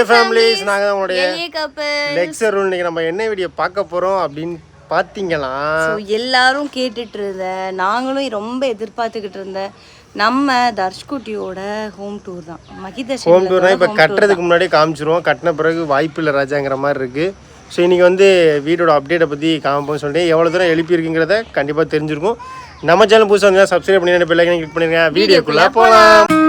எளிய ஃபேமிலிஸ் நாங்கள் உங்களுடைய லெக்சர் இன்னைக்கு நம்ம என்ன வீடியோ பார்க்க போகிறோம் அப்படின்னு பார்த்தீங்களா? எல்லாரும் கேட்டுட்டு இருந்த நாங்களும் ரொம்ப எதிர்பார்த்துக்கிட்டு இருந்த நம்ம தர்ஷ்குட்டியோட ஹோம் டூர் தான். மகிதர்ஷன் ஹோம் டூர்னா இப்போ கட்டுறதுக்கு முன்னாடி காமிச்சிருவோம். கட்டின பிறகு வாய்ப்பு இல்லை ராஜாங்கிற மாதிரி இருக்குது ஸோ இன்றைக்கி வந்து வீடோட அப்டேட்டை பற்றி காமிப்போம்னு சொல்லிட்டு எவ்வளோ தூரம் எழுப்பியிருக்குங்கிறத கண்டிப்பாக தெரிஞ்சிருக்கும். நம்ம சேனல் புதுசாக வந்து சப்ஸ்கிரைப் பண்ணி பெல்லைக்கனை கிளிக் பண்ணிருங்க. வீடியோக்குள்ளே போகலாம்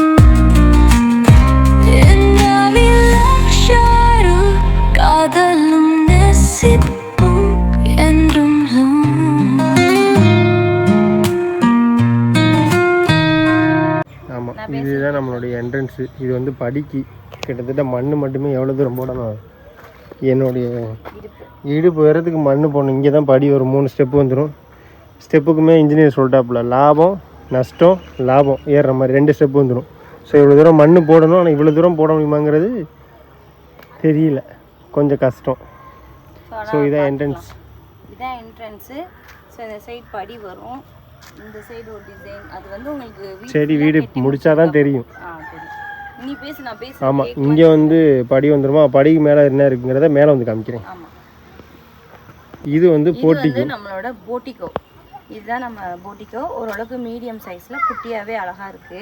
இதுதான் நம்மளுடைய என்ட்ரன்ஸு இது வந்து படிக்கு. கிட்டத்தட்ட மண் மட்டுமே எவ்வளோ தூரம் போடணும்? என்னுடைய இடுப்பு உயரத்துக்கு மண் போடணும். இங்கே தான் படி ஒரு மூணு ஸ்டெப்பு வந்துடும் ஸ்டெப்புக்குமே இன்ஜினியர் சொல்லிட்டாப்புல லாபம் நஷ்டம் லாபம். ஏறுற மாதிரி ரெண்டு ஸ்டெப்பு வந்துடும் ஸோ இவ்வளோ தூரம் மண் போடணும். ஆனால் இவ்வளோ தூரம் போட முடியுமாங்கிறது தெரியல. கொஞ்சம் கஷ்டம். ஸோ இதான் என்ட்ரன்ஸ் இதான் என்ட்ரன்ஸு ஸோ இந்த சைடு படி வரும். இந்த சைடு ஒரு டிசைன் அது வந்து உங்களுக்கு சரி வீடு முடிச்சாதான் தெரியும். நீ பேசு நான் பேசு ஆமாம் இங்கே வந்து படி வந்துருமா? படிக்கு மேலே என்ன இருக்குங்கிறத மேலே வந்து காமிக்கிறேன். இது வந்து இது போட்டி வந்து நம்மளோட போட்டிக்கோ. இதுதான் நம்ம போட்டிக்கோ. ஓரளவுக்கு மீடியம் சைஸில் குட்டியாகவே அழகா இருக்கு.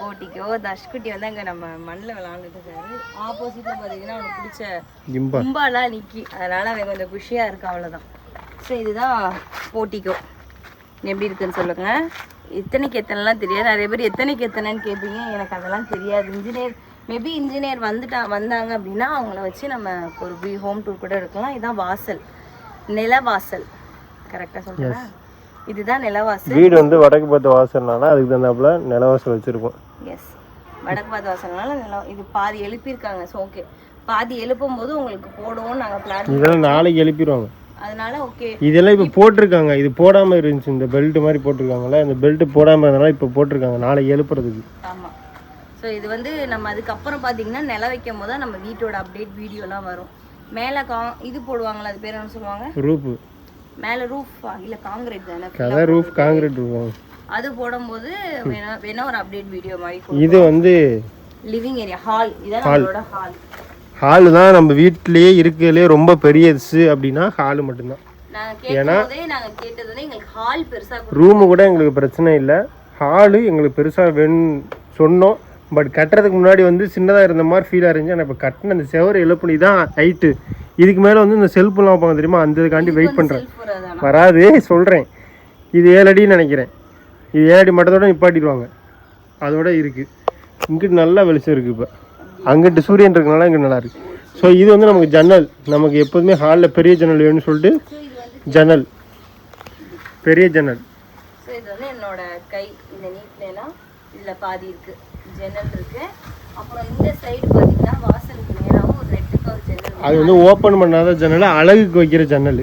போட்டிக்கோ தஷ்குட்டி வந்து அங்கே நம்ம மண்ணில் விளாண்டுட்டு இருக்காரு. ஆப்போசிட்டில் பார்த்தீங்கன்னா அவனுக்கு பிடிச்ச கும்பாலாம் நிக்கி. அதனால அவன் கொஞ்சம் குஷியாக இருக்கு அவ்வளோதான் ஸோ இதுதான் போட்டிக்கோ. எப்படி இருக்குன்னு சொல்லுங்க. எத்தனைக்கு எத்தனைலாம் தெரியாது. நிறைய பேர் எத்தனைக்கு எத்தனைன்னு கேட்பீங்க. எனக்கு அதெல்லாம் தெரியாது. இன்ஜினியர் மேபி இன்ஜினியர் வந்துட்டா வந்தாங்க அப்படின்னா அவங்கள வச்சு நம்ம ஒரு வி ஹோம் டூர் கூட எடுக்கலாம். இதுதான் வாசல். நிலவாசல். கரெக்டாக சொல்கிறேன் இதுதான் நிலவாசல். வீடு வந்து வடக்கு பார்த்த வாசல்னால அதுக்கு தகுந்தாப்புல நிலவாசல் வச்சுருக்கோம் எஸ் வடக்கு பார்த்த வாசல்னால நிலம் இது பாதி எழுப்பியிருக்காங்க. ஸோ ஓகே பாதி எழுப்பும் போது உங்களுக்கு போடுவோம்னு நாங்கள் பிளான் இதெல்லாம் நாளைக்கு எழுப்பிடுவாங்க அதனால ஓகே இதெல்லாம் இப்போ போட்டிருக்காங்க. இது போடாமல் இருந்துச்சு. இந்த பெல்ட் மாதிரி போட்டிருக்காங்கல்ல? இந்த பெல்ட் போடாமல் இருந்தனால இப்போ போட்டிருக்காங்க. நாளைக்கு எழுப்புறதுக்கு. ஆமாம் ஸோ இது வந்து நம்ம அதுக்கப்புறம் பார்த்தீங்கன்னா நில வைக்கும் போது நம்ம வீட்டோட அப்டேட் வீடியோலாம் வரும். மேலே கா இது போடுவாங்களா அது பேர் என்ன சொல்லுவாங்க? ரூப்பு மேலே ரூஃப் இல்லை காங்கிரீட் தானே. கதை ரூஃப் காங்கிரீட் ரூப் அது போடும்போது வேணா வேணா ஒரு அப்டேட் வீடியோ மாதிரி இது வந்து லிவிங் ஏரியா ஹால் இதான் நம்மளோட ஹால் ஹாலு தான் நம்ம வீட்டிலேயே இருக்கிறதுலே ரொம்ப பெரியது அப்படின்னா ஹாலு மட்டும்தான். பெருசாக ரூமு கூட எங்களுக்கு பிரச்சனை இல்லை. ஹாலு எங்களுக்கு பெருசாக வேணும்னு சொன்னோம். பட் கட்டுறதுக்கு முன்னாடி வந்து சின்னதாக இருந்த மாதிரி ஃபீலாக இருந்துச்சு. ஆனால் இப்போ கட்டின அந்த செவரு எழுப்புனி தான் ஹைட்டு இதுக்கு மேலே வந்து இந்த செல்ஃபுலாம் வைப்பாங்க தெரியுமா? அந்த இதுக்காண்டி வெயிட் பண்ணுறேன் வராது சொல்கிறேன் இது ஏழு அடின்னு நினைக்கிறேன். இது ஏழு அடி மட்டத்தோட நிப்பாட்டிடுவாங்க. அதோட இருக்குது இங்கிட்டு நல்லா வெளிச்சம் இருக்குது இப்போ. அங்கிட்டு சூரியன் இருக்கனால இங்கிட்டு நல்லா இருக்குது ஸோ இது வந்து நமக்கு ஜன்னல். நமக்கு எப்போதுமே ஹாலில் பெரிய ஜன்னல் வேணும்னு சொல்லிட்டு ஜன்னல். பெரிய ஜன்னல். ஸோ இது வந்து என்னோட கை இந்த நீட்லாம் இதில் பாதி இருக்கு. ஜன்னல் இருக்கு. அப்புறம் இந்த சைடு பார்த்தீங்கன்னா வாசலுக்கு நேராகவும் ஒரு ரெட்டுக்கு ஒரு ஜன்னல் அது வந்து ஓப்பன் பண்ணாத ஜன்னல் அழகுக்கு வைக்கிற ஜன்னல்.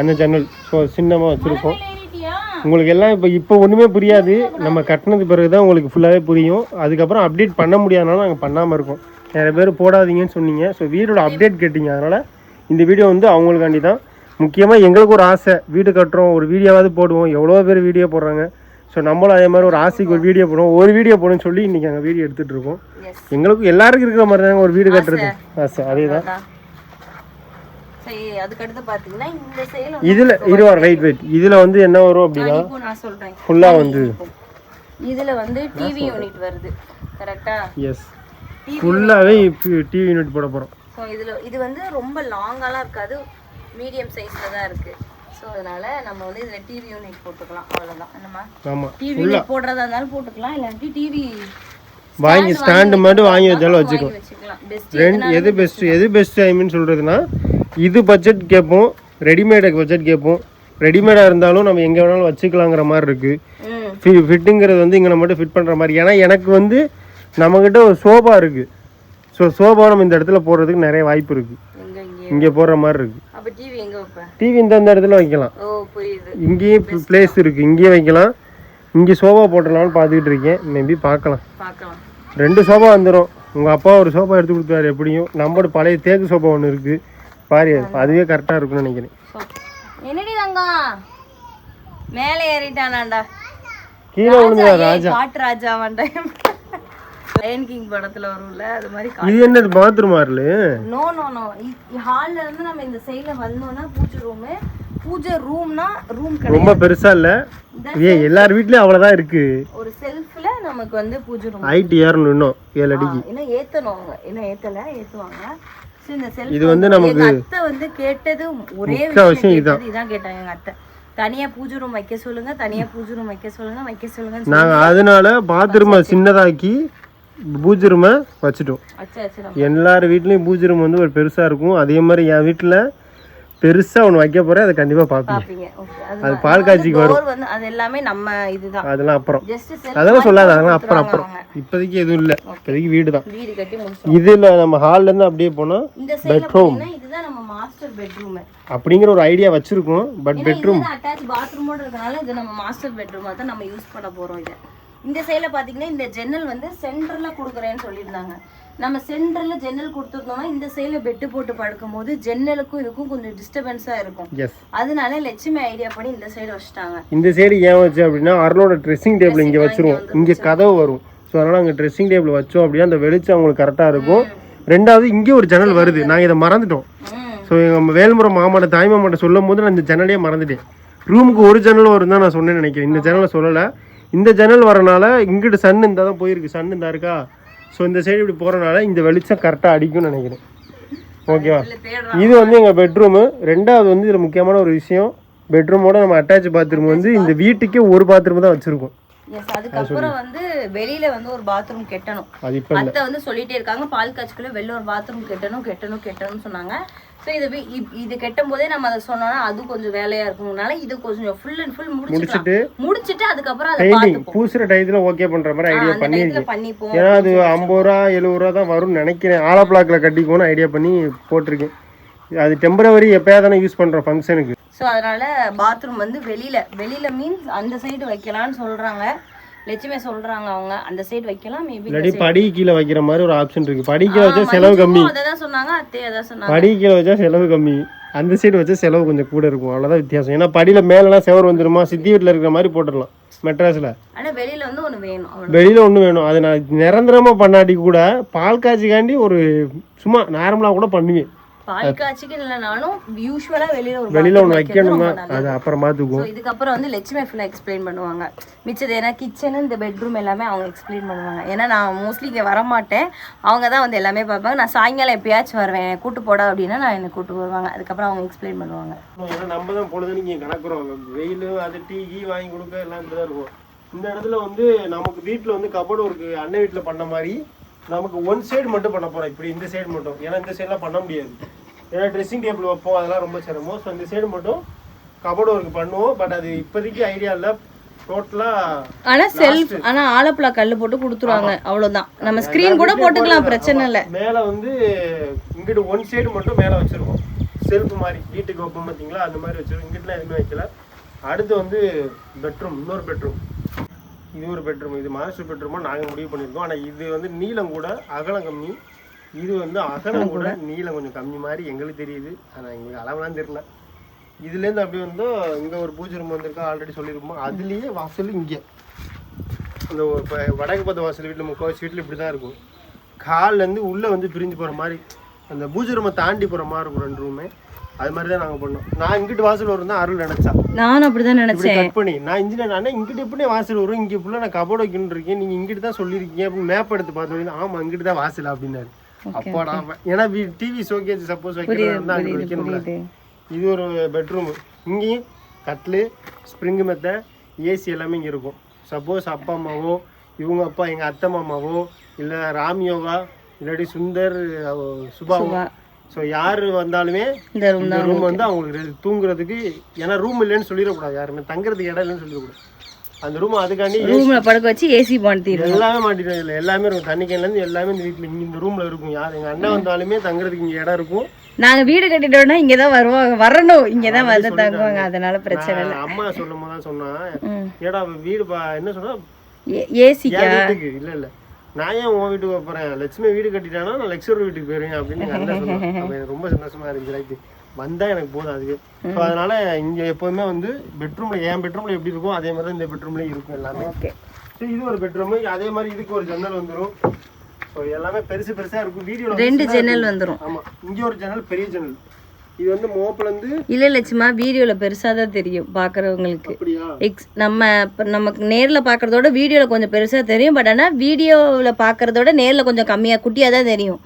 அந்த ஜன்னல். ஸோ சின்னமாக வச்சுருக்கோம் உங்களுக்கு எல்லாம் இப்போ இப்போ ஒன்றுமே புரியாது. நம்ம கட்டினது பிறகு தான் உங்களுக்கு ஃபுல்லாகவே புரியும். அதுக்கப்புறம் அப்டேட் பண்ண முடியாதனால நாங்கள் பண்ணாமல் இருக்கோம். நிறைய பேர் போடாதீங்கன்னு சொன்னீங்க. ஸோ வீடோட அப்டேட் கேட்டிங்க. அதனால் இந்த வீடியோ வந்து அவங்களுக்காண்டி தான் முக்கியமாக எங்களுக்கு ஒரு ஆசை. வீடு கட்டுறோம். ஒரு வீடியோவாவது போடுவோம். எவ்வளோ பேர் வீடியோ போடுறாங்க. ஸோ நம்மளும் அதே மாதிரி ஒரு ஆசைக்கு ஒரு வீடியோ போடுவோம். ஒரு வீடியோ போடணும்னு சொல்லி இன்றைக்கி நாங்கள் வீடியோ எடுத்துகிட்டு இருக்கோம். எங்களுக்கும் எல்லாருக்கும் இருக்கிற மாதிரி தாங்க ஒரு வீடு கட்டுறது ஆசை. அதே தான் அதுக்கடுத்து பார்த்தீங்கன்னா இந்த சைடில் இதில் இருவா ரைட் ரைட் இதில் வந்து என்ன வரும் அப்படின்னா நான் சொல்கிறேன் ஃபுல்லாக வந்து இதில் வந்து டிவி யூனிட் வருது. கரெக்டா எஸ் ஃபுல்லாகவே டிவி யூனிட் போட போகிறோம் ஸோ இதில் இது வந்து ரொம்ப லாங்காலாம் இருக்காது. மீடியம் சைஸில் தான் இருக்குது ஸோ அதனால நம்ம வந்து இதில் டிவி யூனிட் போட்டுக்கலாம். அவ்வளோதான் என்னம்மா? ஆமாம் டிவி யூனிட் போடுறதா இருந்தாலும் போட்டுக்கலாம். இல்லாட்டி டிவி வாங்கி ஸ்டாண்டு மட்டும் வாங்கி வச்சாலும் வச்சுக்கலாம். ரெண்டு எது பெஸ்ட் எது பெஸ்ட் ஐ மீன் சொல்கிறதுனா இது பட்ஜெட் கேட்போம் ரெடிமேடுக்கு பட்ஜெட் கேட்போம் ரெடிமேடாக இருந்தாலும் நம்ம எங்கே வேணாலும் வச்சுக்கலாங்கிற மாதிரி இருக்குது ஃபிட்டுங்கிறது வந்து இங்கே மட்டும் ஃபிட் பண்ணுற மாதிரி. ஏன்னா எனக்கு வந்து நம்மக்கிட்ட ஒரு சோபா இருக்குது ஸோ சோபா நம்ம இந்த இடத்துல போடுறதுக்கு நிறைய வாய்ப்பு இருக்குது இங்கே போடுற மாதிரி இருக்குது டிவி இந்த இடத்துல வைக்கலாம். இங்கேயும் பிளேஸ் இருக்குது இங்கேயும் வைக்கலாம். இங்கே சோபா போட்டலாம்னு பார்த்துக்கிட்டு இருக்கேன். மேபி பார்க்கலாம். பார்க்கலாம். ரெண்டு சோபா வந்துடும் உங்கள் அப்பா ஒரு சோபா எடுத்து கொடுத்தாரு எப்படியும். நம்மளோட பழைய தேக்கு சோபா ஒன்று இருக்குது பாரு அதுவே கரெக்டாக இருக்கும்னு நினைக்கிறேன். என்னடி தங்கம்? மேலே ஏறிட்டானாண்டா. கீழே விழுந்தா ராஜா. காட்டு ராஜா வண்டேன் லயன் கிங் படத்துல வரும்ல அது மாதிரி இது என்னது பாத்ரூம் ஆறுல நோ நோ நோ ஹால்ல இருந்து நம்ம இந்த சைடுல வந்தோம்னா பூஜை ரூம் பூஜை ரூம்னா ரூம் கிடையாது. ரொம்ப பெருசா இல்ல? ஏன் எல்லார் வீட்லயும் அவ்வளவுதான் இருக்கு. ஒரு செல்ஃப்ல நமக்கு வந்து பூஜை ரூம் ஹைட் ஏறணும் இன்னும் ஏழு அடிக்கு. இன்னும் ஏத்தணும் அவங்க. இன்னும் ஏத்தல ஏத்துவாங்க. So, இந்த செல்ஃப் இது வந்து நமக்கு அத்தை வந்து கேட்டது ஒரே விஷயம் இதான். இதான் கேட்டாங்க எங்க அத்தை. தனியா பூஜை ரூம் வைக்க சொல்லுங்க தனியா பூஜை ரூம் வைக்க சொல்லுங்க வைக்க சொல்லுங்க நாங்க அதனால பாத்ரூமை சின்னதாக்கி பூஜை ரூமை வச்சுட்டோம். வச்சு வச்சு எல்லார் வீட்லயும் பூஜை ரூம் வந்து ஒரு பெருசா இருக்கும். அதே மாதிரி என் வீட்டுல பெருசா ஒன்று வைக்க போறேன் அதை கண்டிப்பா பாப்பீங்க அது பால் காய்ச்சிக்கு வரும். அது எல்லாமே நம்ம இதுதான். அதெல்லாம் அப்புறம். அதெல்லாம் சொல்லாத அதெல்லாம் அப்புறம் அப்புறம். இப்போதைக்கு எதுவும் இல்லை. இப்போதைக்கு வீடு தான் வீடு கட்டி இதுல நம்ம ஹால்ல இருந்து அப்படியே போனா பாத்தீங்கன்னா இதுதான் நம்ம மாஸ்டர் பெட்ரூம் அப்படிங்கிற ஒரு ஐடியா வச்சிருக்கோம் பட் பெட்ரூம் அட்டாச் பாத்ரூமோட இருக்கனால இது நம்ம மாஸ்டர் பெட்ரூமா தான் நம்ம யூஸ் பண்ண போறோம் இதை. இந்த சைடுல பாத்தீங்கன்னா இந்த ஜன்னல் வந்து சென்டர்ல கொடுக்குறேன்னு சொல்லியிருந்தாங்க. நம்ம சென்டர்ல ஜன்னல் கொடுத்துருந்தோம்னா இந்த சைடுல பெட்டு போட்டு படுக்கும் போது ஜன்னலுக்கும் இதுக்கும் கொஞ்சம் டிஸ்டர்பன்ஸா இருக்கும். எஸ் அதனால லட்சுமி ஐடியா பண்ணி இந்த சைடு வச்சுட்டாங்க. இந்த சைடு ஏன் வச்சு அப்படின்னா அருளோட ட்ரெஸ்ஸிங் டேபிள் இங்கே வச்சிருவோம் இங்கே கதவு வரும். ஸோ அதனால் அங்கே ட்ரெஸ்ஸிங் டேபிள் வச்சோம் அப்படின்னா அந்த வெளிச்சம் அவங்களுக்கு கரெக்டாக இருக்கும். ரெண்டாவது இங்கே ஒரு ஜன்னல் வருது. நாங்கள் இதை மறந்துட்டோம். ஸோ எங்கள் வேல்முறை மாமாட்ட தாய் மாமாட்ட சொல்லும் போது நான் இந்த ஜன்னலையே மறந்துட்டேன். ரூமுக்கு ஒரு ஜன்னல் வரும் தான் நான் சொன்னேன்னு நினைக்கிறேன். இந்த ஜன்னலை சொல்லலை. இந்த ஜன்னல் வரனால இங்கிட்டு சன் இந்த தான் போயிருக்கு. சன் இந்த இருக்கா? ஸோ இந்த சைடு இப்படி போகிறனால இந்த வெளிச்சம் கரெக்டாக அடிக்கும்னு நினைக்கிறேன். ஓகேவா இது வந்து எங்கள் பெட்ரூமு ரெண்டாவது வந்து இதில் முக்கியமான ஒரு விஷயம் பெட்ரூமோட நம்ம அட்டாச் பாத்ரூம் வந்து இந்த வீட்டுக்கே ஒரு பாத்ரூம் தான் வச்சுருக்கோம். எஸ் அதுக்கப்புறம் வந்து வெளியில வந்து ஒரு பாத்ரூம் கெட்டணும். அது இப்போ அத்தை வந்து சொல்லிட்டே இருக்காங்க பால் காய்ச்சிக்குள்ள வெளில ஒரு பாத்ரூம் கெட்டணும் கெட்டணும் கெட்டணும்னு சொன்னாங்க. ஸோ இது இது கெட்டும் போதே நம்ம அதை சொன்னோம்னா அது கொஞ்சம் வேலையா இருக்கும்னால இது கொஞ்சம் ஃபுல் அண்ட் ஃபுல் முடிச்சுட்டு முடிச்சுட்டு அதுக்கப்புறம் அதை பார்த்துப்போம். பூசுகிற டயத்தில் ஓகே பண்ணுற மாதிரி ஐடியா டயத்துல பண்ணிப்போம். ஏன்னா அது ஐம்பது ரூபா எழுபது ரூபா தான் வரும்னு நினைக்கிறேன். ஆலா பிளாக்ல கட்டிக்கோன்னு ஐடியா பண்ணி போட்டிருக்கேன். அது டெம்பரவரி எப்போயா தானே யூஸ் பண்ணுறோம் ஃபங்க்ஷனுக்கு ஸோ அதனால பாத்ரூம் வந்து வெளியில வெளியில மீன்ஸ் அந்த சைடு வைக்கலாம்னு சொல்றாங்க. லட்சுமி சொல்றாங்க அவங்க. அந்த சைடு வைக்கலாம் மேபி இல்லாட்டி படி கீழே வைக்கிற மாதிரி ஒரு ஆப்ஷன் இருக்கு. படி கீழே வச்சா செலவு கம்மி. அதை தான் சொன்னாங்க அத்தை அதான் சொன்னாங்க. படி கீழே வச்சா செலவு கம்மி. அந்த சைடு வச்சா செலவு கொஞ்சம் கூட இருக்கும். அவ்வளோதான் வித்தியாசம். ஏன்னா படியில் மேலெலாம் செவர் வந்துருமா? சித்தி வீட்டில் இருக்கிற மாதிரி போட்டுடலாம். மெட்ராஸில். ஆனா வெளியில வந்து ஒண்ணு வேணும் வெளியில் ஒன்று வேணும். அது நான் நிரந்தரமாக பண்ணாட்டி கூட பால் காய்ச்சிக்காண்டி ஒரு சும்மா நார்மலாக கூட பண்ணுவேன். பால் காய்ச்சிக்கு இல்லைனாலும் யூஸ்வலா வெளியில ஒரு வெளியில் bathroom ஒன்று வைக்கிறது வைக்கணுமா ரொம்ப நல்லது. அது அப்புறம் பார்த்துக்குவோம் ஸோ இதுக்கப்புறம் வந்து லட்சுமி ஃபுல்லாக எக்ஸ்பிளைன் பண்ணுவாங்க. மிச்சது ஏன்னா கிச்சன் இந்த பெட்ரூம் எல்லாமே அவங்க எக்ஸ்பிளைன் பண்ணுவாங்க. ஏன்னா நான் மோஸ்ட்லி இங்கே வரமாட்டேன். அவங்க தான் வந்து எல்லாமே பார்ப்பாங்க. நான் சாயங்காலம் எப்பயாச்சும் வருவேன். என்னை கூட்டு போடா அப்படின்னா நான் என்னை கூட்டு வருவாங்க. அதுக்கப்புறம் அவங்க எக்ஸ்பிளைன் பண்ணுவாங்க. நம்ம தான் பொழுதுன்னு கணக்குறோம். வெயில் அது டீ கீ வாங்கி கொடுக்க எல்லாம் இப்படி தான் இருக்கும். இந்த இடத்துல வந்து நமக்கு வீட்டில் வந்து கபோர்டு ஒர்க்கு அண்ணன் வீட்டில் பண்ண மாதிரி நமக்கு ஒன் சைடு மட்டும் பண்ண போகிறோம் இப்படி இந்த சைடு மட்டும். ஏன்னா இந்த சைடெலாம் பண்ண முடியாது. ஏன்னா ட்ரெஸ்ஸிங் டேபிள் வைப்போம். அதெல்லாம் ரொம்ப சிரமம். ஸோ இந்த சைடு மட்டும் கபோர்டு ஒர்க் பண்ணுவோம். பட் அது இப்போதைக்கு ஐடியா இல்லை. ஆனா செல்ஃப் ஆனா ஆலப்புழா கல்லு போட்டு கொடுத்துருவாங்க. அவ்வளவுதான். நம்ம ஸ்கிரீன் கூட போட்டுக்கலாம். பிரச்சனை இல்லை. மேலே வந்து இங்கிட்டு ஒன் சைடு மட்டும் மேலே வச்சிருக்கோம் செல்ஃப் மாதிரி. வீட்டுக்கு வைப்போம் பார்த்தீங்களா அந்த மாதிரி வச்சிருக்கோம் இங்கிட்டலாம் எதுவுமே வைக்கல. அடுத்து வந்து பெட்ரூம் இன்னொரு பெட்ரூம் இது ஒரு பெட்ரூம் இது மாஸ்டர் பெட்ரூமாக நாங்கள் முடிவு பண்ணியிருக்கோம். ஆனால் இது வந்து நீளம் கூட அகலம் கம்மி. இது வந்து அகலம் கூட நீளம் கொஞ்சம் கம்மி மாதிரி எங்களுக்கு தெரியுது. ஆனால் எங்களுக்கு அளவுலாம் தெரியல. இதுலேருந்து அப்படியே வந்தோம் இங்கே ஒரு பூஜை ரூம் வந்திருக்கோம் ஆல்ரெடி சொல்லியிருப்போம் அதுலேயே வாசல் இங்கே. அந்த இப்போ வடக்கு பார்த்த வாசல் வீட்டில் முக்கால்வாசி வீட்டில் இப்படி தான் இருக்கும் கால்லேருந்து உள்ளே வந்து பிரிஞ்சு போகிற மாதிரி அந்த பூஜை ரூமை தாண்டி போகிற மாதிரி இருக்கும் ரெண்டு ரூமே அது மாதிரி தான் நாங்கள் பண்ணோம். நான் இங்கிட்டு வாசல் வரும் தான் அருள் நினச்சா. நானும் அப்படிதான் நினைச்சேன். கட் பண்ணி நான் இன்ஜினியர் அண்ணா இங்கிட்டு எப்படி வாசல் வரும் இங்கே ஃபுல்லாக நான் கபோர்டு வைக்கணும்னு இருக்கேன். நீங்கள் இங்கிட்டு தான் சொல்லியிருக்கீங்க அப்படின்னு மேப் எடுத்து பார்த்தோம் ஆமாம் இங்கிட்டு தான் வாசல் அப்படின்னாரு. அப்போடா ஏன்னா டிவி ஷோகேஜ் சப்போஸ் வைக்கிறதா இருந்தால் அங்கே வைக்கணும்ல. இது ஒரு பெட்ரூமு இங்கேயும் கட்லு ஸ்ப்ரிங்கு மெத்தை ஏசி எல்லாமே இங்கே இருக்கும். சப்போஸ் அப்பா அம்மாவோ இவங்க அப்பா எங்கள் அத்தை மாமாவோ இல்லை ராம் யோகா இல்லாட்டி சுந்தர் சுபாவோ ஸோ யார் வந்தாலுமே இந்த ரூம் வந்து அவங்களுக்கு தூங்குறதுக்கு ஏன்னா ரூம் இல்லைன்னு சொல்லிடக்கூடாது யாருமே தங்குறதுக்கு இடம் இல்லைன்னு சொல்லிடக்கூடாது அந்த ரூம் அதுக்காண்டி ரூம்ல படுக்க வச்சு ஏசி மாட்டிடுவோம் எல்லாமே மாட்டிட்டோம் இல்லை எல்லாமே இருக்கும். தண்ணி கேன்லேருந்து எல்லாமே இந்த வீட்டில் இங்கே இந்த ரூமில் இருக்கும். யார் எங்கள் அண்ணன் வந்தாலுமே தங்குறதுக்கு இங்கே இடம் இருக்கும். நாங்க வீடு கட்டிட்டோம்னா இங்கதான் வருவாங்க. வரணும். இங்கதான் வந்து தங்குவாங்க. அதனால பிரச்சனை இல்லை. அம்மா சொல்லும் போது தான் சொன்னா. ஏடா வீடு பா என்ன சொன்னா? ஏசிக்கா இல்ல இல்ல. நான் ஏன் உன் வீட்டுக்கு போறேன்? லட்சுமி வீடு கட்டிட்டானா? நான் லக்ஸர் வீட்டுக்கு போயிருவேன் அப்படின்னு அண்ணன் சொன்னான் அப்ப எனக்கு ரொம்ப சந்தோஷமா இருந்துச்சு ரைட்டு வந்தா எனக்கு போதும் அதுக்கு ஸோ அதனால இங்க எப்போதுமே வந்து பெட்ரூம்ல என் பெட்ரூம்ல எப்படி இருக்கும் அதே மாதிரி தான் இந்த பெட்ரூம்லயும் இருக்கும் எல்லாமே. ஓகே ஸோ இது ஒரு பெட்ரூம் அதே மாதிரி இதுக்கு ஒரு ஜன்னல் வந்துடும் ஸோ எல்லாமே பெருசு பெருசா இருக்கும். வீடியோ ரெண்டு ஜன்னல் வந்துரும். ஆமா. இங்க ஒரு ஜன்னல் பெரிய ஜன்னல் இது வந்து மோப்பில் இருந்து இல்ல லட்சுமா வீடியோல பெருசா தான் தெரியும் பாக்குறவங்களுக்கு. அப்படியா? எக்ஸ் நம்ம இப்ப நமக்கு நேர்ல பாக்குறதோட வீடியோல கொஞ்சம் பெருசா தெரியும். பட் ஆனா வீடியோல பாக்குறதோட நேர்ல கொஞ்சம் கம்மியா குட்டியா தான் தெரியும்.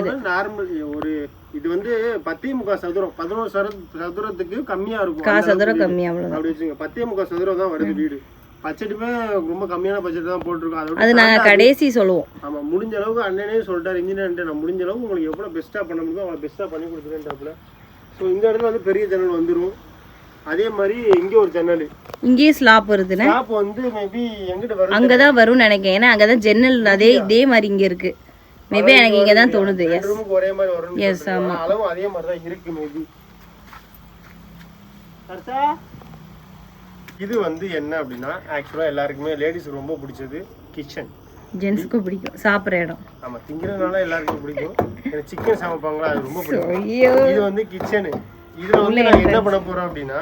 ஏதோ நார்மல் ஒரு இது வந்து பத்தே முக்கால் சதுரம். பதினோரு சதுர சதுரத்துக்கு கம்மியா இருக்கும். காசு அந்த தூரம் அளவுக்கு கம்மி அவ்வளவுதான். அப்படி வச்சுங்க பத்தே முக்கால் சதுரம் தான் வருது வீடு. பட்ஜெட்டுமே ரொம்ப கம்மியான பட்ஜெட் தான் போட்டிருக்கோம். அதோட அது நாங்க கடைசி சொல்லுவோம். ஆமா முடிஞ்ச அளவுக்கு அண்ணனே சொல்லிட்டாரு இன்ஜினியர்ன்ட்டு நான் முடிஞ்ச அளவுக்கு உங்களுக்கு எவ்வளவு பெஸ்ட்டாக பண்ண முடியுமோ அவ்வளோ பெஸ்ட்டாக பண்ணி கொடுத்துருன்றாப்புல ஸோ இந்த இடத்துல வந்து பெரிய ஜன்னல் வந்துரும். அதே மாதிரி இங்க ஒரு ஜன்னல் இங்கேயே ஸ்லாப் வருதுன்னு ஷாப் வந்து மேபி எங்கிட்ட வரும் அங்கதான் வரும்னு நினைக்கிறேன். ஏன்னா அங்கதான் ஜன்னல் அதே இதே மாதிரி இங்க இருக்கு. மேபி எனக்கு இங்க தான் தோணுது. எஸ் ஒரே மாதிரி வரும்னு Yes, சொல்றீங்க. அளவும் அதே மாதிரி தான் இருக்கு மேபி இது வந்து என்ன அப்படின்னா ஆக்சுவலாக எல்லாருக்குமே லேடிஸ்க்கு ரொம்ப பிடிச்சது கிச்சன் ஜென்ஸுக்கும் பிடிக்கும். சாப்பிட்ற இடம். ஆமா திங்கிறதுனால எல்லாருக்கும் பிடிக்கும். எனக்கு சிக்கன் சமைப்பாங்களா? அது ரொம்ப பிடிக்கும். இது வந்து கிச்சனு இதுல வந்து நாங்க என்ன பண்ண போறோம் அப்படின்னா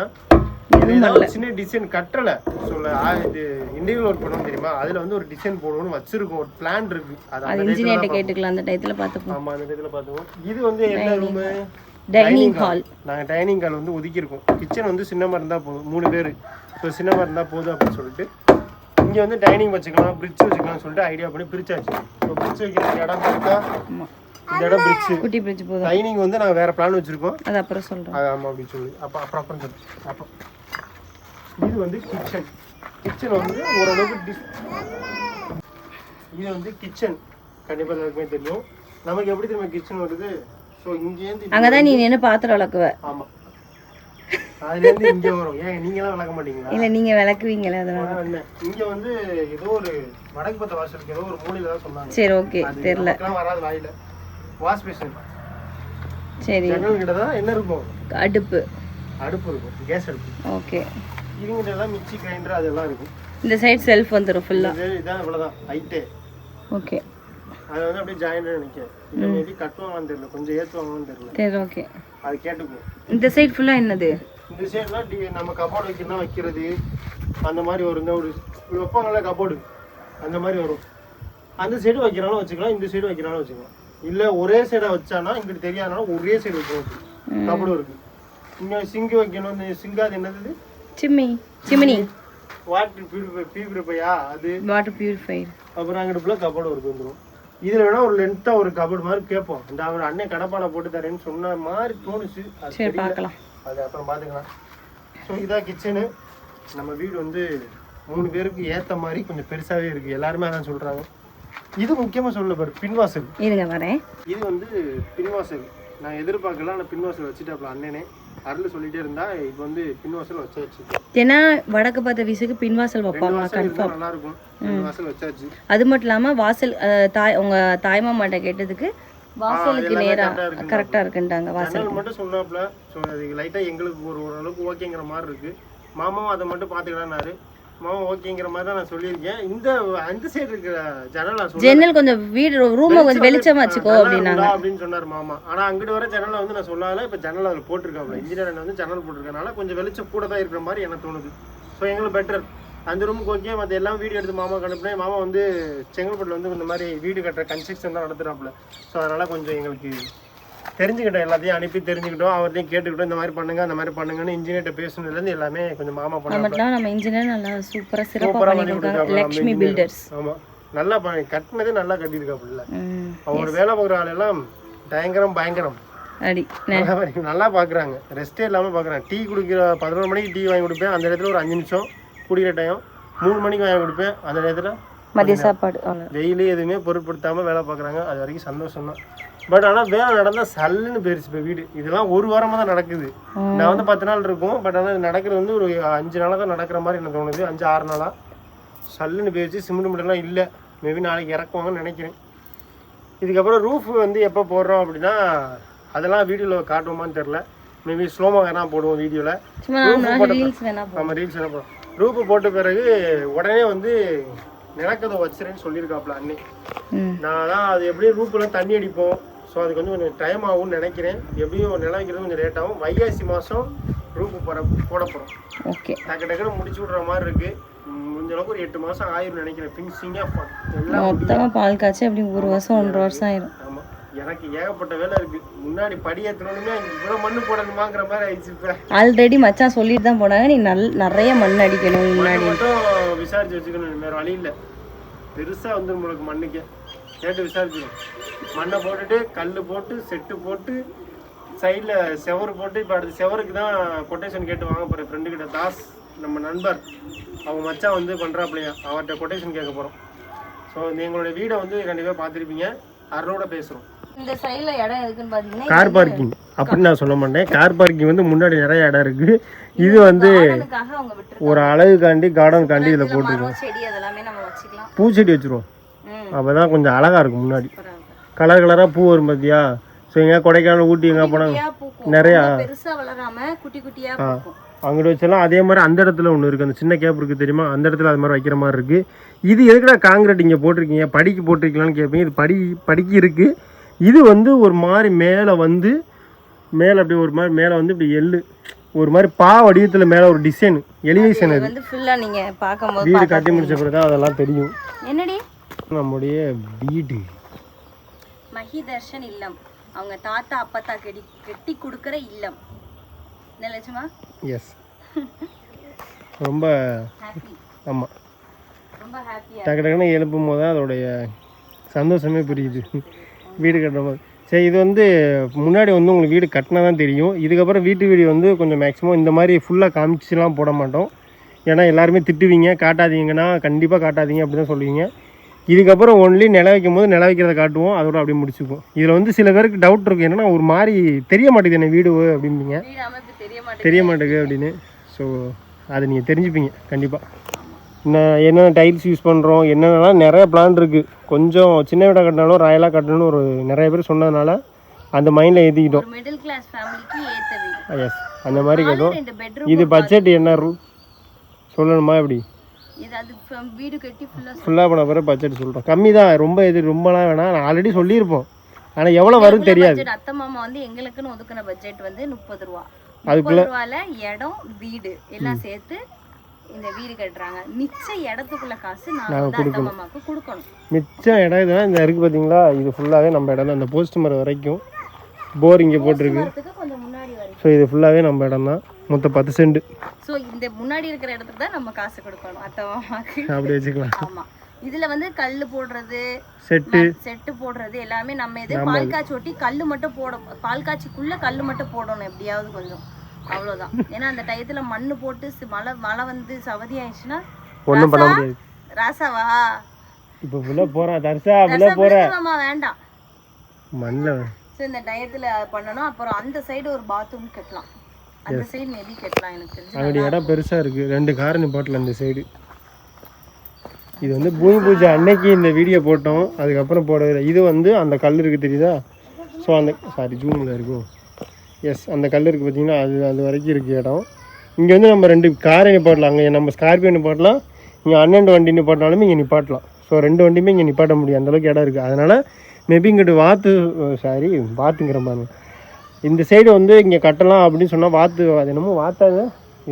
சின்ன டிசைன் கட்டல. சொல்ல இது இன்டீரியர் ஒர்க் பண்ணோம் தெரியுமா? அதுல வந்து ஒரு டிசைன் போடணும்னு வச்சிருக்கோம். ஒரு பிளான் இருக்கு. அது இன்ஜினியர்ட்ட கேட்டுக்கலாம். அந்த டயத்துல பார்த்துப்போம். ஆமா அந்த இதுல பாத்துவோம் இது வந்து என்ன ரூம் டைனிங் ஹால் நாங்க டைனிங் ஹால் வந்து ஒதுக்கியிருக்கோம். கிச்சன் வந்து சின்னமா இருந்தா போதும். மூணு பேர். ஸோ சின்னமா இருந்தா போதும் அப்படின்னு சொல்லிட்டு இங்க வந்து டைனிங் வச்சுக்கலாம் பிரிட்ஜ் வச்சுக்கலாம்னு சொல்லிட்டு ஐடியா பண்ணி பிரிச்சாச்சு. ஸோ பிரிட்ஜ் வைக்கிற இடம் இருக்கா? இந்த இடம் பிரிட்ஜ் குட்டி பிரிட்ஜ் போதும். டைனிங் வந்து நாங்க வேற பிளான் வச்சிருக்கோம். அது அப்புறம் சொல்றேன். அது ஆமாம் அப்படின்னு சொல்லி. அப்போ அப்புறம் அப்புறம் சொல்லு. அப்போ இது வந்து கிச்சன் கிச்சன் வந்து ஓரளவுக்கு டிஸ் இது வந்து கிச்சன் கண்டிப்பாக எல்லாருக்குமே தெரியும். நமக்கு எப்படி தெரியுமா கிச்சன் வருது? ஸோ இங்கேருந்து அங்கதான் நீ நின்று பாத்திரம் விளக்குவ. ஆமாம் அதுலேருந்து இங்கே வரும். ஏன் நீங்களாம் விளக்க மாட்டீங்களா? இல்ல நீங்க விளக்குவீங்களே அதனால. இங்க வந்து ஏதோ ஒரு வடக்கு பத்த வாசலுக்கு ஏதோ ஒரு மூலையில தான் சொன்னாங்க. சரி ஓகே தெரியல. வராது வாயில. Wash basin. சரி. கிட்ட தான் என்ன இருக்கும்? அடுப்பு. அடுப்பு இருக்கும். கேஸ் அடுப்பு. ஓகே. இவங்கிட்ட எல்லாம் மிக்சி கிரைண்டர் அதெல்லாம் இருக்கும். இந்த சைடு செல்ஃப் வந்துடும் ஃபுல்லா. இது இதான் இவ்வளவுதான். ஹைட்டே. ஓகே. அது வந்து அப்படியே ஜாயிண்ட் நினைக்கிறேன். இது மேபி கட்டுவாங்கன்னு தெரியல. கொஞ்சம் ஏற்றுவாங்கன்னு தெரியல. சரி ஓகே. அது கேட்டுக்குவோம். இந்த சைடு ஃபுல்லா என்னது? இந்த சைட்லாம் டி நம்ம கபோர்டு வைக்கணும் வைக்கிறது? அந்த மாதிரி வரும் இந்த ஒரு வைப்பாங்கல்ல கபோர்டு அந்த மாதிரி வரும். அந்த சைடு வைக்கிறாலும் வச்சுக்கலாம் இந்த சைடு வைக்கிறாலும் வச்சுக்கலாம். இல்லை ஒரே சைடை வச்சானா இங்கிட்டு தெரியாதனால ஒரே சைடு வைக்கணும். கபோர்டு இருக்கு. இங்கே சிங்கு வைக்கணும் இந்த சிங்கு அது என்னது சிம்மி சிமினி வாட்டர் பியூரிஃபை பியூரிஃபையா அது? வாட்டர் பியூரிஃபையர் அப்புறம் அங்கிட்டு ஃபுல்லாக கபோர்டு ஒர்க் வந்துடும் இதில் வேணா ஒரு லென்த்தாக ஒரு கபோர்டு மாதிரி கேட்போம். இந்த அவர் அண்ணன் கடப்பானை போட்டு தரேன்னு சொன்ன மாதிரி தோணுச்சு. அது சரி. பார்க்கலாம். அது அப்புறம் பார்த்துக்கலாம் ஸோ இதான் கிச்சனு நம்ம வீடு வந்து மூணு பேருக்கு ஏற்ற மாதிரி கொஞ்சம் பெருசாகவே இருக்குது எல்லாருமே அதான் சொல்கிறாங்க இது முக்கியமாக சொல்ல பாரு பின்வாசல். இருங்க வரேன். இது வந்து பின்வாசல். நான் எதிர்பார்க்கல ஆனால் பின்வாசல் வச்சுட்டாப்ல அண்ணனே. அருள் சொல்லிட்டே இருந்தா இப்போ வந்து பின்வாசல் வச்சாச்சு. ஏன்னா வடக்கு பார்த்த வீசுக்கு பின்வாசல் வைப்பாங்க இருந்தா நல்லா இருக்கும். ரெண்டு வாசல் வச்சாச்சு. அது மட்டும் இல்லாம வாசல் தாய் உங்க தாய்மாமாட்ட கேட்டதுக்கு வாசலுக்கு நேரா கரெக்டா இருக்குன்ட்டாங்க வாசல் மட்டும் சொன்னாப்ல ஸோ அது லைட்டாக எங்களுக்கு ஒரு ஓரளவுக்கு ஓகேங்கிற மாதிரி இருக்கு. மாமாவும் அதை மட்டும் பார்த்துக்கலான்னாரு. மாமா ஓகேங்கிற மாதிரி தான் நான் சொல்லியிருக்கேன். இந்த அந்த சைடு இருக்கிற ஜன்னல் ஜன்னல் கொஞ்சம் வீடு ரூமை கொஞ்சம் வெளிச்சமா வச்சுக்கோ அப்படின்னாங்க. அப்படின்னு சொன்னார் மாமா. ஆனா அங்கிட்டு வர ஜன்னலை வந்து நான் சொல்லாத இப்ப ஜன்னல் அதில் போட்டிருக்காப்ல இன்ஜினியர் வந்து ஜன்னல் போட்டிருக்கனால கொஞ்சம் வெளிச்சம் கூட தான் இருக்கிற மாதிரி எனக்கு தோணுது. ஸோ எங்களுக்கு பெட்டர் அந்த ரூமுக்கு ஓகே மற்ற எல்லாம் வீடியோ எடுத்து மாமா அனுப்புனேன். மாமா வந்து செங்கல்பட்டில் வந்து இந்த மாதிரி வீடு கட்டுற கன்ஸ்ட்ரக்ஷன் தான் நடத்துறாப்புல. ஸோ அதனால கொஞ்சம் எங்களுக்கு தெரிஞ்சுக்கிட்டோம் எல்லாத்தையும் அனுப்பி தெரிஞ்சுக்கிட்டோம். அவர்த்தையும் கேட்டுக்கிட்டோம். இந்த மாதிரி பண்ணுங்க அந்த மாதிரி பண்ணுங்கன்னு இன்ஜினியர்கிட்ட பேசுனதுலேருந்து எல்லாமே கொஞ்சம் மாமா அது பண்ண மட்டும் இல்லாம நம்ம இன்ஜினியர் நல்லா சூப்பரா சிறப்பா சூப்பரா பண்ணி பண்ணி கொடுத்தாங்க கொடுத்தாங்க லக்ஷ்மி பில்டர்ஸ் ஆமா. நல்லா பண்ணி கட்டினதே நல்லா கட்டியிருக்காப்புல. அவங்க வேலை பார்க்குற ஆள் எல்லாம் பயங்கரம் பயங்கரம். அடி நல்லா பாரு, நல்லா பார்க்குறாங்க. ரெஸ்டே இல்லாமல் பார்க்குறாங்க. டீ குடிக்கிற பதினோரு மணிக்கு டீ வாங்கி கொடுப்பேன். அந்த இடத்துல ஒரு அஞ்சு நிமிஷம். குடிக்கிற டைம் மூணு மணிக்கு வாங்கி கொடுப்பேன். அந்த நேரத்தில் மதிய சாப்பாடு வெயில் எதுவுமே பொருட்படுத்தாமல் வேலை பார்க்குறாங்க. அது வரைக்கும் சந்தோஷம் தான். பட் ஆனால் வேலை நடந்தால் சல்லுன்னு போயிருச்சு இப்போ வீடு. இதெல்லாம் ஒரு வாரமாக தான் நடக்குது. நான் வந்து பத்து நாள் இருக்கும். பட் ஆனால் நடக்கிறது வந்து ஒரு அஞ்சு நாளாக தான் நடக்கிற மாதிரி எனக்கு தோணுது. அஞ்சு ஆறு நாளாக சல்லுன்னு போயிருச்சு. சிமெண்ட் மட்டும்லாம் இல்லை. மேபி நாளைக்கு இறக்குவாங்கன்னு நினைக்கிறேன். இதுக்கப்புறம் ரூஃப் வந்து எப்போ போடுறோம் அப்படின்னா அதெல்லாம் வீடியோவில் காட்டுவோமான்னு தெரில மேபி ஸ்லோமோ வேணா போடுவோம் வீடியோவில் நம்ம ரீல்ஸ் என்ன போடுறோம் ரூஃப் போட்ட பிறகு உடனே வந்து நிலக்கதை வச்சுறேன்னு சொல்லியிருக்காப்புல அண்ணே. நான் தான் அது எப்படியும் ரூஃபெல்லாம் தண்ணி அடிப்போம். ஸோ அதுக்கு வந்து கொஞ்சம் டைம் ஆகும்னு நினைக்கிறேன். எப்படியும் நிலம் வைக்கிறது கொஞ்சம் லேட் ஆகும். வைகாசி மாதம் ரூஃப் போட போட போகிறோம் ஓகே. டக்கு டக்குன்னு முடிச்சு விட்ற மாதிரி இருக்கு. ம், முடிஞ்ச அளவுக்கு ஒரு எட்டு மாசம் ஆயிரும் நினைக்கிறேன். ஃபினிஷிங்காக எல்லாம் மொத்தமாக பால் காய்ச்சி அப்படி ஒரு வருஷம் ஒன்றரை வருஷம் ஆயிரும். எனக்கு ஏகப்பட்ட வேலை இருக்கு. முன்னாடி படி ஏற்றணுமே இவ்வளோ மண்ணு போடணுமாங்கிற மாதிரி ஆயிடுச்சு இப்போ. ஆல்ரெடி மச்சான் சொல்லிட்டு தான் போனாங்க. நீ நல் நிறைய மண் அடிக்கணும் முன்னாடி. மட்டும் விசாரிச்சு வச்சுக்கணும் வேற வழி இல்லை. பெருசா வந்து உங்களுக்கு மண்ணுக்கு. கேட்டு விசாரிச்சுக்கணும். மண்ணை போட்டுட்டு கல் போட்டு செட்டு போட்டு சைடில் செவரு போட்டு இப்போ அடுத்த செவருக்கு தான் கொட்டேஷன் கேட்டு வாங்க போகிறேன் ஃப்ரெண்டு கிட்ட. தாஸ் நம்ம நண்பர். அவங்க மச்சான் வந்து பண்ணுறாப்லையா அவர்கிட்ட கொட்டேஷன் கேட்க போகிறோம் ஸோ எங்களுடைய வீடை வந்து கண்டிப்பாக பார்த்துருப்பீங்க. அருளோட பேசுகிறோம் இந்த சைடில் இடம் எதுக்குன்னு பார்த்தீங்கன்னா கார் பார்க்கிங் அப்படின்னு நான் சொல்ல மாட்டேன். கார் பார்க்கிங் வந்து முன்னாடி நிறைய இடம் இருக்கு. இது வந்து ஒரு அழகுக்காண்டி கார்டனுக்காண்டி இதில் போட்டிருக்கோம். மரம் செடி அதெல்லாமே நம்ம வச்சுக்கலாம். பூச்செடி வச்சுருவோம். அப்போ தான் கொஞ்சம் அழகாக இருக்கும் முன்னாடி. கலர் கலராக பூ வரும் பார்த்தியா ஸோ எங்கேயா கொடைக்கானல் ஊட்டி எங்கே போனாங்க நிறையா. ரொம்ப பெருசா வளராம குட்டி குட்டியா பூக்கும். அங்கிட்டு வச்செல்லாம் அதே மாதிரி அந்த இடத்துல ஒன்று இருக்குது அந்த சின்ன கேப் இருக்குது தெரியுமா? அந்த இடத்துல அது மாதிரி வைக்கிற மாதிரி இருக்குது இது எதுக்குடா காங்கிரீட் இங்கே போட்டிருக்கீங்க? படிக்கு போட்டிருக்கலாம்னு கேட்பீங்க இது படி படிக்கு இருக்குது இது வந்து ஒரு மாதிரி மேலே வந்து மேலே அப்படி ஒரு மாதிரி மேலே வந்து இப்படி எள்ளு. ஒரு மாதிரி பா வடிவத்தில் மேலே ஒரு டிசைன் எலிவேஷன் அது வந்து ஃபுல்லா நீங்க பாக்கும்போது வீடு கட்டி முடிச்ச பிறகு தான் அதெல்லாம் தெரியும். என்னடி? நம்முடைய வீடு. மஹிதர்ஷன் இல்லம். அவங்க தாத்தா அப்பத்தா கெடி கெட்டி கொடுக்குற இல்லம். என்ன லட்சுமா? எஸ் ரொம்ப ஆமாம் டக்கு டக்குன்னு எழுப்பும் போது தான் அதோடைய சந்தோஷமே புரியுது. வீடு கட்டும் போது சரி இது வந்து முன்னாடி வந்து உங்களுக்கு வீடு கட்டினா தான் தெரியும். இதுக்கப்புறம் வீட்டு வீடியோ வந்து கொஞ்சம் மேக்ஸிமம் இந்த மாதிரி ஃபுல்லாக காமிச்சுலாம் போட மாட்டோம். ஏன்னா எல்லாருமே திட்டுவீங்க காட்டாதீங்கன்னா கண்டிப்பாக காட்டாதீங்க அப்படி தான் சொல்லுவீங்க. இதுக்கப்புறம் ஒன்லி நில வைக்கும் போது நில வைக்கிறத காட்டுவோம். அதோட அப்படியே முடிச்சுக்குவோம். இதில் வந்து சில பேருக்கு டவுட் இருக்குது என்னன்னா ஒரு மாதிரி தெரிய மாட்டேங்குது என்ன வீடு அப்படிம்பீங்க. தெரிய மாட்டேங்குது அப்படின்னு. ஸோ அதை நீங்கள் தெரிஞ்சுப்பீங்க கண்டிப்பாக இன்னும் என்னென்ன டைல்ஸ் யூஸ் பண்ணுறோம் என்னென்னலாம் நிறைய பிளான் இருக்குது கொஞ்சம் சின்ன வீடாக கட்டினாலும் ராயலாக கட்டணும்னு ஒரு நிறைய பேர் சொன்னதுனால அந்த மைண்டில் ஏற்றிக்கிட்டோம் மிடில் கிளாஸ் ஃபேமிலிக்கு எஸ் அந்த மாதிரி கட்டும். இது பட்ஜெட் என்ன ரூ சொல்லணுமா எப்படி? வீடு கட்டி ஃபுல்லா ஃபுல்லாக பண்ண பிறகு பட்ஜெட் சொல்கிறோம் கம்மி தான். ரொம்ப இது ரொம்பலாம் வேணாம். நான் ஆல்ரெடி சொல்லியிருப்போம். ஆனால் எவ்வளோ வரும் தெரியாது. அத்தை மாமா வந்து எங்களுக்குன்னு ஒதுக்குன பட்ஜெட் வந்து முப்பது ரூபா. அதுக்குள்ள- ரூபால இடம் வீடு எல்லாம் சேர்த்து இந்த வீடு கட்டுறாங்க. மிச்ச இடத்துக்குள்ள காசு அத்தை மாமாவுக்கு கொடுக்கணும். மிச்சம் இடம் இதுதான் இந்த இருக்குது பார்த்தீங்களா இது ஃபுல்லாகவே நம்ம இடம் தான். போஸ்ட் மரம் வரைக்கும். போர் இங்கே போட்டிருக்கு. கொஞ்சம் ஸோ இது ஃபுல்லாகவே நம்ம இடம் தான் மொத்தம் பத்து சென்ட் ஸோ இந்த முன்னாடி இருக்கிற இடத்துக்கு தான் நம்ம காசு கொடுக்கணும். அத்தை மாமாக்கு அப்படி வச்சுக்கலாம். இதுல வந்து கல்லு போடுறது செட்டு. செட்டு போடுறது எல்லாமே நம்ம இது பால் காய்ச்சி ஒட்டி கல்லு மட்டும் போட பால் காய்ச்சிக்குள்ள கல்லு மட்டும் போடணும் எப்படியாவது கொஞ்சம். அவ்வளவுதான். ஏன்னா அந்த டயத்துல மண்ணு போட்டு மழை மழை வந்து சவதி ஆயிடுச்சுன்னா ஒன்றும் பண்ண ராசா? முடியாது. ராசாவா? இப்போ போகிறான் தர்ஷா ஃபுல்லாக போகிற மாமா வேண்டாம். மண்ணில் ஸோ இந்த டயத்துல பண்ணணும். அப்புறம் அந்த சைடு ஒரு பாத்ரூம் கட்டலாம். அந்த சைடு மேபி கட்டலாம் எனக்கு தெரிஞ்சு அங்கடி இடம் பெருசாக இருக்குது ரெண்டு கார் நிப்பாட்டில் அந்த சைடு இது வந்து பூமி பூஜை அன்னைக்கு இந்த வீடியோ போட்டோம். அதுக்கப்புறம் போடவே இது வந்து அந்த கல் இருக்குது தெரியுதா? ஸோ அந்த சாரி ஜூமில் இருக்கும். எஸ் அந்த கல் இருக்குது பார்த்தீங்கன்னா அது அது வரைக்கும் இருக்குது இடம். இங்கே வந்து நம்ம ரெண்டு காரை நிப்பாட்டலாம் அங்கே நம்ம ஸ்கார்பியோ நிப்பாட்டலாம் இங்கே அண்ணன் வண்டி நிப்பாட்டினாலுமே இங்கே நிப்பாட்டலாம். ஸோ ரெண்டு வண்டியுமே இங்கே நிப்பாட்ட முடியும். அந்தளவுக்கு இடம் இருக்குது அதனால் மேபி இங்கிட்டு வாத்து சாரி வாத்துங்கிற மாதிரி. இந்த சைடு வந்து இங்கே கட்டலாம் அப்படின்னு சொன்னால் வாத்து அது என்னமோ வாத்தாங்க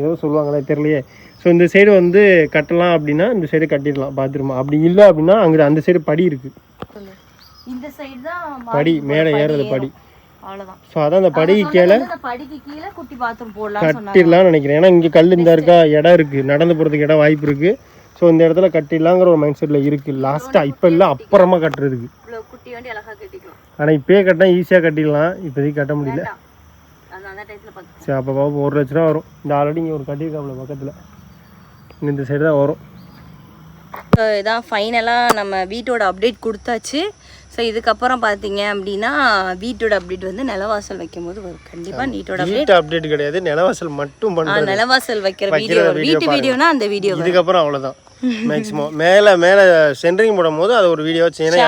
ஏதோ சொல்லுவாங்களே தெரியலையே. ஸோ இந்த சைடு வந்து கட்டலாம் அப்படின்னா இந்த சைடு கட்டிடலாம் பாத்ரூம். அப்படி இல்லை அப்படின்னா அங்கே அந்த சைடு படி இருக்குது. இந்த சைடு தான் படி மேலே ஏறும். படி. ஸோ அதான் அந்த படிக்கு கீழே கட்டிடலாம்னு நினைக்கிறேன். ஏன்னா இங்கே கல் இந்த இருக்கா இடம் இருக்குது நடந்து போகிறதுக்கு இடம் வாய்ப்பு இருக்குது ஸோ இந்த இடத்துல கட்டிடலாங்கிற ஒரு மைண்ட் செட்டில் இருக்குது லாஸ்ட்டாக இப்போ இல்லை அப்புறமா கட்டுறதுக்கு. ஆனால் இப்போயே கட்டினா ஈஸியாக கட்டிடலாம். இப்போதைக்கு கட்ட முடியல. சரி அப்போ பாப்போம். ஒரு லட்ச ரூபா வரும். இந்த ஆல்ரெடி இங்கே ஒரு கட்டியிருக்காப்புல பக்கத்தில். இந்த சைடு தான் வரும். இதான் ஃபைனலாக நம்ம வீட்டோட அப்டேட் கொடுத்தாச்சு. ஸோ இதுக்கப்புறம் பார்த்தீங்க அப்படின்னா வீட்டோட அப்டேட் வந்து நிலவாசல் வைக்கும்போது வரும். கண்டிப்பாக நீட்டோட அப்டேட் வீட்டு அப்டேட் கிடையாது. நிலவாசல் மட்டும் நிலவாசல் வைக்கிற வீடியோ வீட்டு வீடியோனா அந்த வீடியோ இதுக்கப்புறம் அவ்வளோதான் மேக்ஸிமம் மேலே மேலே சென்ட்ரிங் போடும் போது அது ஒரு வீடியோ வச்சு ஏன்னா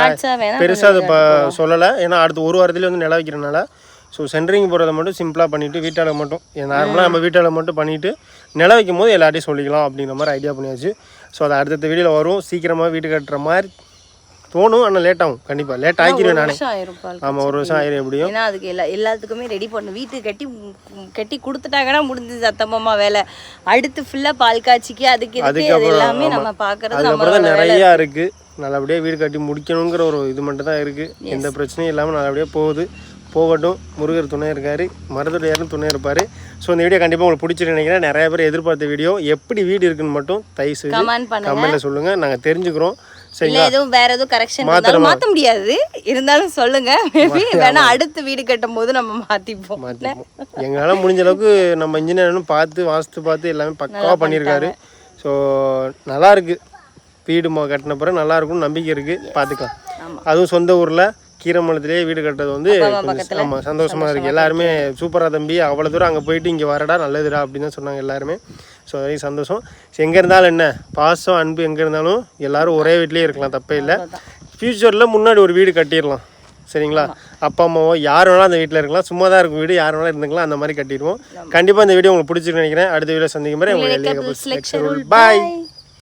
பெருசாக அது இப்போ சொல்லலை. ஏன்னா அடுத்து ஒரு வாரத்துலேயே வந்து நில வைக்கிறனால ஸோ சென்ட்ரிங் போடுறத மட்டும் சிம்பிளாக பண்ணிவிட்டு வீட்டால் மட்டும் நார்மலாக நம்ம வீட்டால் மட்டும் பண்ணிவிட்டு நில வைக்கும் போது எல்லாத்தையும் சொல்லிக்கலாம் அப்படிங்கிற மாதிரி ஐடியா பண்ணியாச்சு. ஸோ அது அடுத்தடுத்த வீடியோவில் வரும். சீக்கிரமாக வீடு கட்டுற மாதிரி தோணும் ஆனால் லேட் ஆகும். கண்டிப்பாக லேட் ஆக்கிடுவேன் நானே. ஆமாம் ஒரு வருஷம் ஆயிரம் எப்படியும். ஏன்னா அதுக்கு எல்லா எல்லாத்துக்குமே ரெடி பண்ணணும் வீட்டுக்கு கட்டி கட்டி கொடுத்துட்டாங்கன்னா முடிஞ்சது சத்தமாமா வேலை. அடுத்து ஃபுல்லாக பால் காய்ச்சிக்கு அதுக்கு இதுக்கு அது அதுக்கப்புறம், எல்லாமே. நம்ம பார்க்கறது அதுக்கப்புறம் நிறையா இருக்குது நல்லபடியாக வீடு கட்டி முடிக்கணுங்கிற ஒரு இது மட்டும் தான் இருக்குது எந்த பிரச்சனையும் இல்லாமல் நல்லபடியாக போகுது. போகட்டும். முருகர் துணை இருக்கார். மருதுடையாரும் துணை இருப்பார். ஸோ இந்த வீடியோ கண்டிப்பாக உங்களுக்கு பிடிச்சிருக்கு நினைக்கிறேன். நிறைய பேர் எதிர்பார்த்த வீடியோ எப்படி வீடு இருக்குன்னு மட்டும் தயவு பண்ணுங்க. கமெண்ட்டில் சொல்லுங்கள் நாங்கள் தெரிஞ்சுக்கிறோம். சரிங்களா? எதுவும் வேற எதுவும் கரெக்ஷன் இருந்தாலும் மாத்த முடியாது. இருந்தாலும் சொல்லுங்க. மேபி வேணா அடுத்து வீடு கட்டும் போது நம்ம மாத்திப்போம். எங்களால் முடிஞ்ச அளவுக்கு நம்ம இன்ஜினியரும் பார்த்து வாஸ்து பார்த்து எல்லாமே பக்காவாக பண்ணியிருக்காரு. ஸோ நல்லா இருக்கு வீடு கட்டின பிறகு நல்லா இருக்கும்னு நம்பிக்கை இருக்குது பார்த்துக்கலாம். அதுவும் சொந்த ஊரில் கீரமலத்திலேயே வீடு கட்டுறது வந்து ஆமாம் சந்தோஷமாக இருக்குது எல்லாருமே சூப்பராக தம்பி. அவ்வளோ தூரம் அங்கே போயிட்டு இங்கே வரடா நல்லதுடா அப்படின்னு தான் சொன்னாங்க எல்லாருமே. ஸோ வரைக்கும் சந்தோஷம். எங்கே இருந்தாலும் என்ன? பாசம் அன்பு எங்கே இருந்தாலும் எல்லாரும் ஒரே வீட்லேயே இருக்கலாம் தப்பே இல்லை. ஃப்யூச்சரில் முன்னாடி ஒரு வீடு கட்டிடலாம். சரிங்களா? அப்பா அம்மாவோ யார் வேணாலும் அந்த வீட்டில் இருக்கலாம். சும்மா தான் இருக்கும் வீடு யார் வேணாலும் இருந்துக்கலாம் அந்த மாதிரி கட்டிடுவோம். கண்டிப்பாக இந்த வீடியோ உங்களுக்கு பிடிச்சிருக்கு நினைக்கிறேன். அடுத்த வீடியோ சந்திக்கும் மாதிரி உங்களுக்கு பாய்.